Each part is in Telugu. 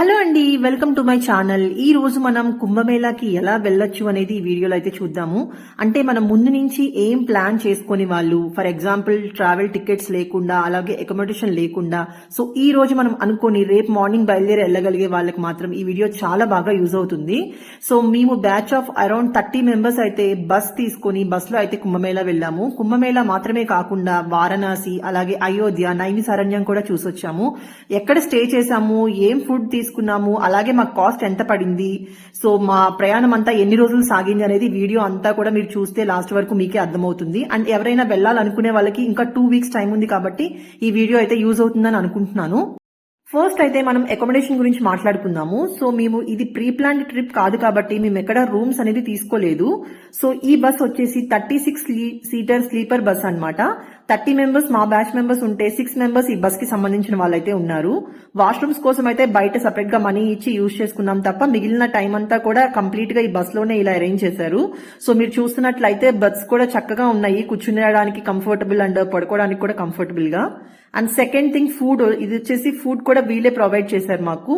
హలో అండి వెల్కమ్ టు మై ఛానల్. ఈ రోజు మనం కుంభమేళాకి ఎలా వెళ్ళొచ్చు అనేది ఈ వీడియోలో అయితే చూద్దాము. అంటే మనం ముందు నుంచి ఏం ప్లాన్ చేసుకుని వాళ్ళు ఫర్ ఎగ్జాంపుల్ ట్రావెల్ టికెట్స్ లేకుండా అలాగే అకామిడేషన్ లేకుండా. సో ఈ రోజు మనం అనుకొని రేపు మార్నింగ్ బయలుదేరి వెళ్ళగలిగే వాళ్ళకి మాత్రం ఈ వీడియో చాలా బాగా యూజ్ అవుతుంది. సో మేము batch of around thirty members అయితే బస్ తీసుకొని బస్లో అయితే కుంభమేళా వెళ్ళాము. కుంభమేళా మాత్రమే కాకుండా వారణాసి అలాగే అయోధ్య నైని సరణ్యం కూడా చూసొచ్చాము. ఎక్కడ స్టే చేశాము ఏం ఫుడ్ తీసుకు తీసుకున్నాము. అలాగే మాకు కాస్ట్ ఎంత పడింది? సో మా ప్రయాణం అంతా ఎన్ని రోజులు సాగింది అనేది వీడియో అంతా కూడా మీరు చూస్తే లాస్ట్ వరకు మీకే అర్థమవుతుంది. అండ్ ఎవరైనా వెళ్ళాలనుకునే వాళ్ళకి ఇంకా టూ వీక్స్ టైం ఉంది కాబట్టి ఈ వీడియో అయితే యూజ్ అవుతుందని అనుకుంటున్నాను. ఫస్ట్ అయితే మనం అకామిడేషన్ గురించి మాట్లాడుకుందాము. సో మేము ఇది ప్రీ ప్లాన్డ్ ట్రిప్ కాదు కాబట్టి మేము ఎక్కడ రూమ్స్ అనేది తీసుకోలేదు. సో ఈ బస్ వచ్చేసి thirty six seater sleeper bus అన్నమాట. థర్టీ మెంబర్స్ మా బ్యాచ్ మెంబర్స్ ఉంటే సిక్స్ మెంబర్స్ ఈ బస్కి సంబంధించిన వాళ్ళైతే ఉన్నారు. వాష్రూమ్స్ కోసం అయితే బయట సపరేట్గా మనీ ఇచ్చి యూజ్ చేసుకున్నాం తప్ప మిగిలిన టైం అంతా కూడా కంప్లీట్గా ఈ బస్లోనే ఇలా అరేంజ్ చేశారు. సో మీరు చూస్తున్నట్లయితే బస్ కూడా చక్కగా ఉన్నాయి. కూర్చునేయడానికి కంఫర్టబుల్ అండ్ పడుకోవడానికి కూడా కంఫర్టబుల్గా అండ్ సెకండ్ థింగ్ ఫుడ్. ఇది వచ్చేసి ఫుడ్ కూడా వీళ్ళే ప్రొవైడ్ చేశారు మాకు.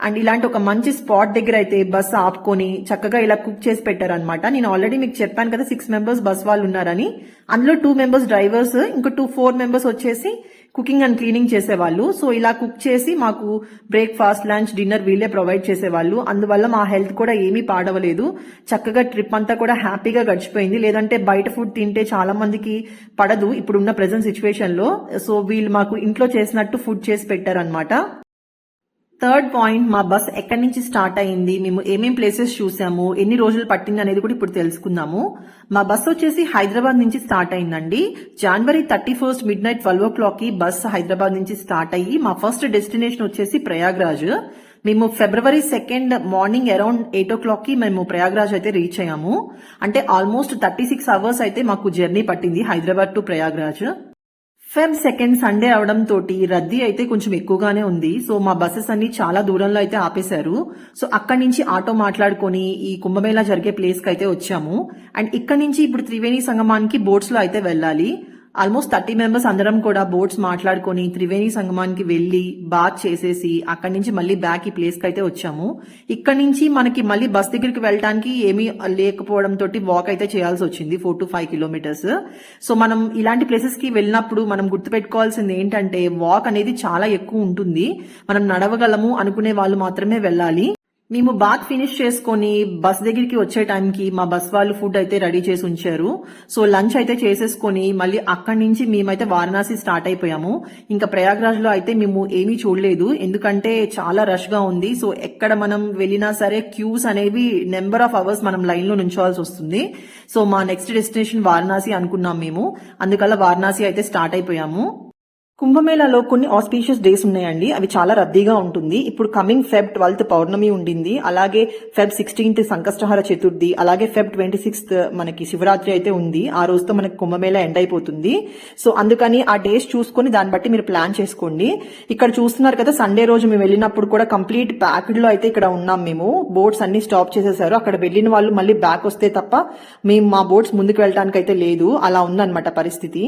అండ్ ఇలాంటి ఒక మంచి స్పాట్ దగ్గర అయితే బస్ ఆపుకొని చక్కగా ఇలా కుక్ చేసి పెట్టారనమాట నేను ఆల్రెడీ మీకు చెప్పాను కదా సిక్స్ మెంబర్స్ బస్ వాళ్ళు ఉన్నారని. అందులో టూ మెంబర్స్ డ్రైవర్స్ ఇంకా టూ ఫోర్ మెంబర్స్ వచ్చేసి కుకింగ్ అండ్ క్లీనింగ్ చేసేవాళ్ళు. సో ఇలా కుక్ చేసి మాకు బ్రేక్ఫాస్ట్ లంచ్ డిన్నర్ వీళ్ళే ప్రొవైడ్ చేసేవాళ్ళు. అందువల్ల మా హెల్త్ కూడా ఏమీ పాడవలేదు. చక్కగా ట్రిప్ అంతా కూడా హ్యాపీగా గడిచిపోయింది. లేదంటే బయట ఫుడ్ తింటే చాలా మందికి పడదు ఇప్పుడున్న ప్రెసెంట్ సిచ్యువేషన్లో. సో వీళ్ళు మాకు ఇంట్లో చేసినట్టు ఫుడ్ చేసి పెట్టారనమాట థర్డ్ పాయింట్ మా బస్ ఎక్కడి నుంచి స్టార్ట్ అయింది మేము ఏమేం ప్లేసెస్ చూసాము ఎన్ని రోజులు పట్టింది అనేది కూడా ఇప్పుడు తెలుసుకుందాము. మా బస్ వచ్చేసి హైదరాబాద్ నుంచి స్టార్ట్ అయిందండి. జనవరి thirty first midnight twelve ఓ క్లాక్కి బస్ హైదరాబాద్ నుంచి స్టార్ట్ అయ్యి మా ఫస్ట్ డెస్టినేషన్ వచ్చేసి ప్రయాగ్రాజ్. మేము ఫిబ్రవరి సెకండ్ మార్నింగ్ అరౌండ్ ఎయిట్ ఓ క్లాక్కి మేము ప్రయాగ్రాజ్ అయితే రీచ్ అయ్యాము. అంటే ఆల్మోస్ట్ థర్టీ సిక్స్ అవర్స్ అయితే మాకు జర్నీ పట్టింది Hyderabad to Prayagraj. Feb second Sunday అవడం తోటి రద్దీ అయితే కొంచెం ఎక్కువగానే ఉంది. సో మా బస్సెస్ అన్ని చాలా దూరంలో అయితే ఆపేశారు. సో అక్కడి నుంచి ఆటో మాట్లాడుకొని ఈ కుంభమేళా జరిగే ప్లేస్కి అయితే వచ్చాము. అండ్ ఇక్కడ నుంచి ఇప్పుడు త్రివేణి సంగమానికి బోట్స్లో అయితే వెళ్ళాలి. ఆల్మోస్ట్ థర్టీ మెంబర్స్ అందరం కూడా బోట్స్ మాట్లాడుకొని త్రివేణి సంగమానికి వెళ్ళి బాత్ చేసేసి అక్కడి నుంచి మళ్ళీ బ్యాక్ ఈ ప్లేస్కి అయితే వచ్చాము. ఇక్కడ నుంచి మనకి మళ్ళీ బస్ దగ్గరికి వెళ్ళడానికి ఏమీ లేకపోవడం తోటి వాక్ అయితే చేయాల్సి వచ్చింది four to five kilometres so మనం ఇలాంటి ప్లేసెస్కి వెళ్ళినప్పుడు మనం గుర్తుపెట్టుకోవాల్సింది ఏంటంటే వాక్ అనేది చాలా ఎక్కువ ఉంటుంది. మనం నడవగలము అనుకునే వాళ్ళు మాత్రమే వెళ్ళాలి. మేము బాత్ ఫినిష్ చేసుకొని బస్ దగ్గరికి వచ్చే టైంకి మా బస్ వాళ్ళు ఫుడ్ అయితే రెడీ చేసి ఉంచారు. సో లంచ్ అయితే చేసేసుకొని మళ్ళీ అక్కడి నుంచి మేమైతే వారణాసి స్టార్ట్ అయిపోయాము. ఇంకా ప్రయాగ్రాజ్లో అయితే మేము ఏమీ చూడలేదు. ఎందుకంటే చాలా రష్గా ఉంది. సో ఎక్కడ మనం వెళ్ళినా సరే క్యూస్ అనేవి నెంబర్ ఆఫ్ అవర్స్ మనం లైన్లో నుంచోవాల్సి వస్తుంది. సో మా నెక్స్ట్ డెస్టినేషన్ వారణాసి అనుకున్నాం మేము. అందుకల్ల వారణాసి అయితే స్టార్ట్ అయిపోయాము. కుంభమేళాలో కొన్ని ఆస్పీషియస్ డేస్ ఉన్నాయండి. అవి చాలా రద్దీగా ఉంటుంది. ఇప్పుడు కమింగ్ ఫెబ్ ట్వెల్త్ పౌర్ణమి ఉండింది. అలాగే ఫెబ్ సిక్స్టీన్త్ సంకష్టహార చతుర్థి అలాగే ఫెబ్ ట్వంటీ సిక్స్త్ మనకి శివరాత్రి అయితే ఉంది. ఆ రోజుతో మనకి కుంభమేళ ఎండ్ అయిపోతుంది. సో అందుకని ఆ డేస్ చూసుకొని దాన్ని బట్టి మీరు ప్లాన్ చేసుకోండి. ఇక్కడ చూస్తున్నారు కదా సండే రోజు మేము వెళ్ళినప్పుడు కూడా కంప్లీట్ ప్యాక్డ్లో అయితే ఇక్కడ ఉన్నాం మేము. బోట్స్ అన్ని స్టాప్ చేసేసారు. అక్కడ వెళ్ళిన వాళ్ళు మళ్ళీ బ్యాక్ వస్తే తప్ప మేము మా బోట్స్ ముందుకు వెళ్ళడానికి అయితే లేదు. అలా ఉందన్నమాట పరిస్థితి.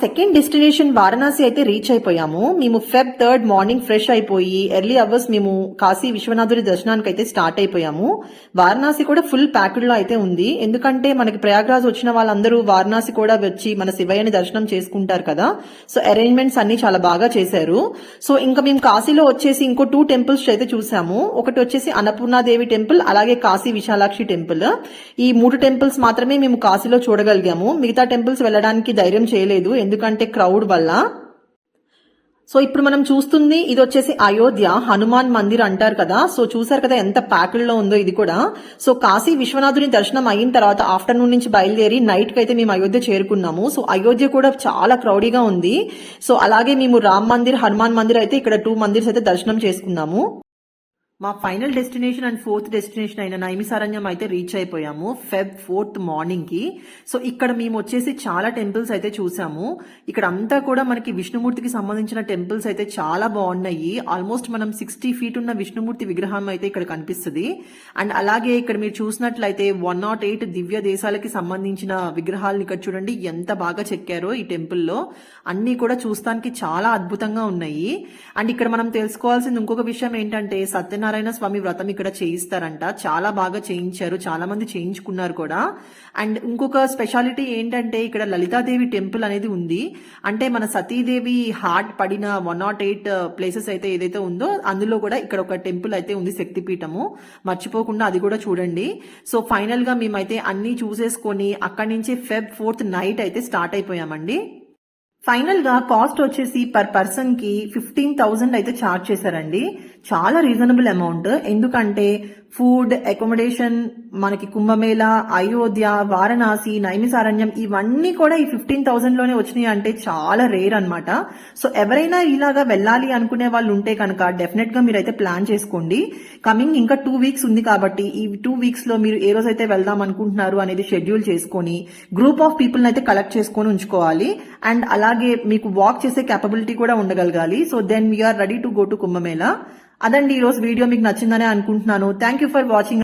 సెకండ్ డెస్టినేషన్ వారణాసి అయితే రీచ్ అయిపోయాము. మేము ఫెబ్ థర్డ్ మార్నింగ్ ఫ్రెష్ అయిపోయి ఎర్లీ అవర్స్ మేము కాశీ విశ్వనాథుడి దర్శనానికి అయితే స్టార్ట్ అయిపోయాము. వారణాసి కూడా ఫుల్ ప్యాక్డ్లో అయితే ఉంది. ఎందుకంటే మనకి ప్రయాగ్రాజ్ వచ్చిన వాళ్ళందరూ వారణాసి కూడా వచ్చి మన శివయ్యని దర్శనం చేసుకుంటారు కదా. సో అరేంజ్మెంట్స్ అన్ని చాలా బాగా చేశారు. సో ఇంకా మేము కాశీలో వచ్చేసి ఇంకో టూ టెంపుల్స్ అయితే చూసాము. ఒకటి వచ్చేసి అన్నపూర్ణాదేవి టెంపుల్ అలాగే కాశీ విశాలాక్షి టెంపుల్ ఈ మూడు టెంపుల్స్ మాత్రమే మేము కాశీలో చూడగలిగాము. మిగతా టెంపుల్స్ వెళ్ళడానికి ధైర్యం చేయలేదు. ఎందుకంటే క్రౌడ్ వల్ల. సో ఇప్పుడు మనం చూస్తుంది ఇది వచ్చేసి అయోధ్య హనుమాన్ మందిర్ అంటారు కదా. సో చూసారు కదా ఎంత ప్యాక్డ్లో ఉందో ఇది కూడా. సో కాశీ విశ్వనాథుని దర్శనం అయిన తర్వాత ఆఫ్టర్నూన్ నుంచి బయలుదేరి నైట్కి అయితే మేము అయోధ్య చేరుకున్నాము. సో అయోధ్య కూడా చాలా క్రౌడీగా ఉంది. సో అలాగే మేము రామ్ మందిర్ హనుమాన్ మందిర్ అయితే ఇక్కడ టూ మందిర్స్ అయితే దర్శనం చేసుకున్నాము. మా final destination and fourth destination అయిన నైమిసారణ్యం అయితే రీచ్ అయిపోయాము ఫెబ్ ఫోర్త్ మార్నింగ్కి సో ఇక్కడ మేము వచ్చేసి చాలా టెంపుల్స్ అయితే చూసాము. ఇక్కడ అంతా కూడా మనకి విష్ణుమూర్తికి సంబంధించిన టెంపుల్స్ అయితే చాలా బాగున్నాయి. ఆల్మోస్ట్ మనం సిక్స్టీ ఫీట్ ఉన్న విష్ణుమూర్తి విగ్రహం అయితే ఇక్కడ కనిపిస్తుంది. అండ్ అలాగే ఇక్కడ మీరు చూసినట్లయితే వన్ నాట్ ఎయిట్ దివ్య దేశాలకి సంబంధించిన విగ్రహాలను ఇక్కడ చూడండి ఎంత బాగా చెక్కారో ఈ టెంపుల్లో. అన్ని కూడా చూస్తానికి చాలా అద్భుతంగా ఉన్నాయి. అండ్ ఇక్కడ మనం తెలుసుకోవాల్సింది ఇంకొక విషయం ఏంటంటే సత్యనారాయణ స్వామి వ్రతం ఇక్కడ చేయిస్తారంట. చాలా బాగా చేయించారు. చాలా మంది చేయించుకున్నారు కూడా. అండ్ ఇంకొక స్పెషాలిటీ ఏంటంటే ఇక్కడ లలితాదేవి టెంపుల్ అనేది ఉంది. అంటే మన సతీదేవి హార్ట్ పడిన one not eight uh, places అయితే ఏదైతే ఉందో అందులో కూడా ఇక్కడ ఒక టెంపుల్ అయితే ఉంది శక్తిపీఠము. మర్చిపోకుండా అది కూడా చూడండి. సో ఫైనల్గా మేమైతే అన్ని చూసేసుకొని అక్కడి నుంచి ఫెబ్ ఫోర్త్ నైట్ అయితే స్టార్ట్ అయిపోయామండి. ఫైనల్గా కాస్ట్ వచ్చేసి పర్ పర్సన్కి ఫిఫ్టీన్ థౌసండ్ అయితే ఛార్జ్ చేశారండి. చాలా రీజనబుల్ అమౌంట్. ఎందుకంటే ఫుడ్ అకామిడేషన్ మనకి కుంభమేళ అయోధ్య వారణాసి నైమిసారణ్యం ఇవన్నీ కూడా ఈ ఫిఫ్టీన్ థౌసండ్లోనే వచ్చినాయి అంటే చాలా రేర్ అనమాట సో ఎవరైనా ఇలాగా వెళ్ళాలి అనుకునే వాళ్ళు ఉంటే కనుక డెఫినెట్గా మీరైతే ప్లాన్ చేసుకోండి. కమింగ్ ఇంకా టూ వీక్స్ ఉంది కాబట్టి ఈ టూ వీక్స్లో మీరు ఏ రోజైతే వెళ్దాం అనుకుంటున్నారు అనేది షెడ్యూల్ చేసుకొని గ్రూప్ ఆఫ్ పీపుల్ అయితే కలెక్ట్ చేసుకొని ఉంచుకోవాలి. అండ్ అలాగే మీకు వాక్ చేసే కెపబిలిటీ కూడా ఉండగలగాలి. So then we're ready to go to Kumbh Mela. అదండి ఈరోజు వీడియో మీకు నచ్చిందనే అనుకుంటున్నాను. Thank you for watching